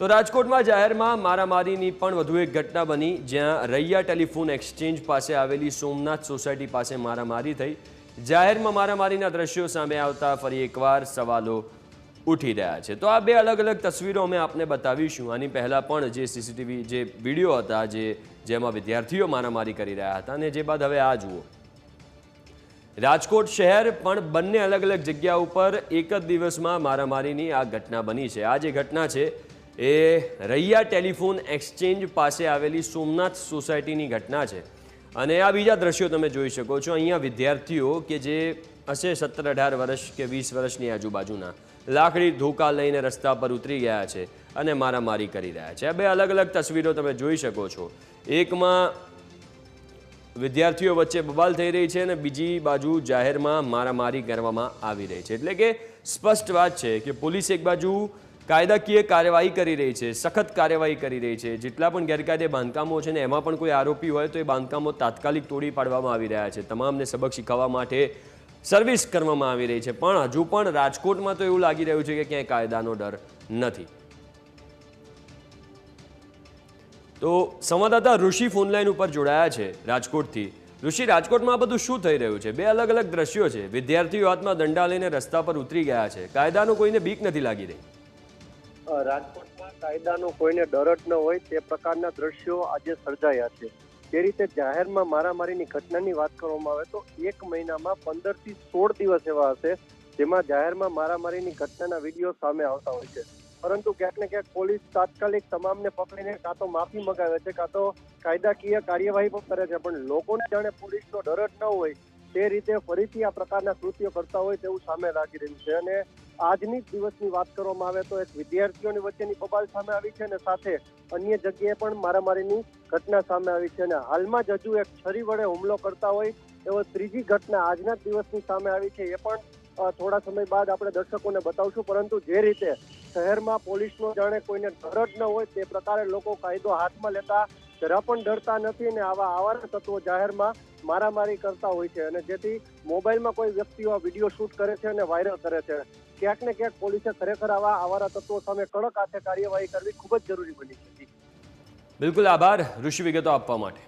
તો રાજકોટમાં જાહેરમાં મારામારીની પણ વધુ એક ઘટના બની, જ્યાં રૈયા ટેલિફોન એક્સચેન્જ પાસે આવેલી સોમનાથ સોસાયટી પાસે મારામારી થઈ. જાહેરમાં મારામારીના દ્રશ્યો સામે આવતા ફરી એકવાર સવાલો ઉઠી રહ્યા છે. તો આ બે અલગ અલગ તસવીરો અમે આપને બતાવીશું. આની પહેલાં પણ જે સીસીટીવી જે વીડિયો હતા, જે જેમાં વિદ્યાર્થીઓ મારામારી કરી રહ્યા હતા, અને જે બાદ હવે આ જુઓ. રાજકોટ શહેર પણ બંને અલગ અલગ જગ્યા ઉપર એક જ દિવસમાં મારામારીની આ ઘટના બની છે. આ જે ઘટના છે એ રૈયા ટેલિફોન એક્સચેન્જ પાસે આવેલી સોમનાથ સોસાયટીની ઘટના છે. અને આ બીજા દ્રશ્યો તમે જોઈ શકો છો. અહીંયા વિદ્યાર્થીઓ કે જે હશે સત્તર અઢાર વર્ષ કે વીસ વર્ષની આજુબાજુના, લાકડી ધોકા લઈને રસ્તા પર ઉતરી ગયા છે અને મારામારી કરી રહ્યા છે. બે અલગ અલગ તસવીરો તમે જોઈ શકો છો. એકમાં વિદ્યાર્થીઓ વચ્ચે બબાલ થઈ રહી છે અને બીજી બાજુ જાહેરમાં મારામારી કરવામાં આવી રહી છે. એટલે કે સ્પષ્ટ વાત છે કે પોલીસ એક બાજુ કાયદાકીય કાર્યવાહી કરી રહી છે, સખત કાર્યવાહી કરી રહી છે. જેટલા પણ ગેરકાયદે બાંધકામો છે ને એમાં પણ કોઈ આરોપી હોય તો એ બાંધકામો તાત્કાલિક તોડી પાડવામાં આવી રહ્યા છે. તમામને સબક શીખવવા માટે સર્વિસ કરવામાં આવી રહી છે. પણ હજુ પણ રાજકોટમાં તો એવું લાગી રહ્યું છે કે ક્યાંય કાયદાનો ડર નથી. તો સંવાદદાતા ઋષિ ફોનલાઈન ઉપર જોડાયા છે રાજકોટથી. ઋષિ, રાજકોટમાં બધું શું થઈ રહ્યું છે? બે અલગ અલગ દ્રશ્યો છે. વિદ્યાર્થીઓ હાથમાં દંડા લઈને રસ્તા પર ઉતરી ગયા છે. કાયદાનો કોઈને બીક નથી લાગી રહી. રાજકોટમાં કાયદાનો કોઈને ડર જ ન હોય તે પ્રકારના દ્રશ્યો આજે સર્જાયા છે. જે રીતે જાહેરમાં મારામારીની ઘટનાની વાત કરવામાં આવે તો એક મહિનામાં પંદરથી સોળ દિવસ એવા હશે જેમાં જાહેરમાં મારામારીની ઘટનાના વીડિયો સામે આવતા હોય છે. પરંતુ ક્યાંક ને ક્યાંક પોલીસ તાત્કાલિક તમામને પકડીને કાં તો માફી મગાવે છે, કાં તો કાયદાકીય કાર્યવાહી પણ કરે છે, પણ લોકોને જાણે પોલીસનો ડર જ ન હોય તે રીતે ફરીથી આ પ્રકારના કૃત્યો કરતા હોય તેવું સામે લાગી રહ્યું છે. અને આજની જ દિવસની વાત કરવામાં આવે તો એક વિદ્યાર્થીઓની વચ્ચેની બબાલ સામે આવી છે અને સાથે અન્ય જગ્યાએ પણ મારામારીની ઘટના સામે આવી છે. અને હાલમાં જ હજુ એક છરી વડે હુમલો કરતા હોય એવો ત્રીજી ઘટના આજના જ દિવસની સામે આવી છે. એ પણ થોડા સમય બાદ આપણે દર્શકોને બતાવશું. પરંતુ જે રીતે શહેરમાં પોલીસનો જાણે કોઈને ડર જ ન હોય તે પ્રકારે લોકો કાયદો હાથમાં લેતા જરા પણ ડરતા નથી અને આવા આવારા તત્વો જાહેરમાં મારામારી કરતા હોય છે અને જેથી મોબાઈલમાં કોઈ વ્યક્તિઓ વીડિયો શૂટ કરે છે અને વાયરલ કરે છે. ક્યાંક ને ક્યાંક પોલીસે ખરેખર આવા આવારા તત્વો સામે કડક હાથે કાર્યવાહી કરવી ખૂબ જ જરૂરી બની છે. બિલકુલ આભાર. ઋષિ વિગતો આપવા માટે.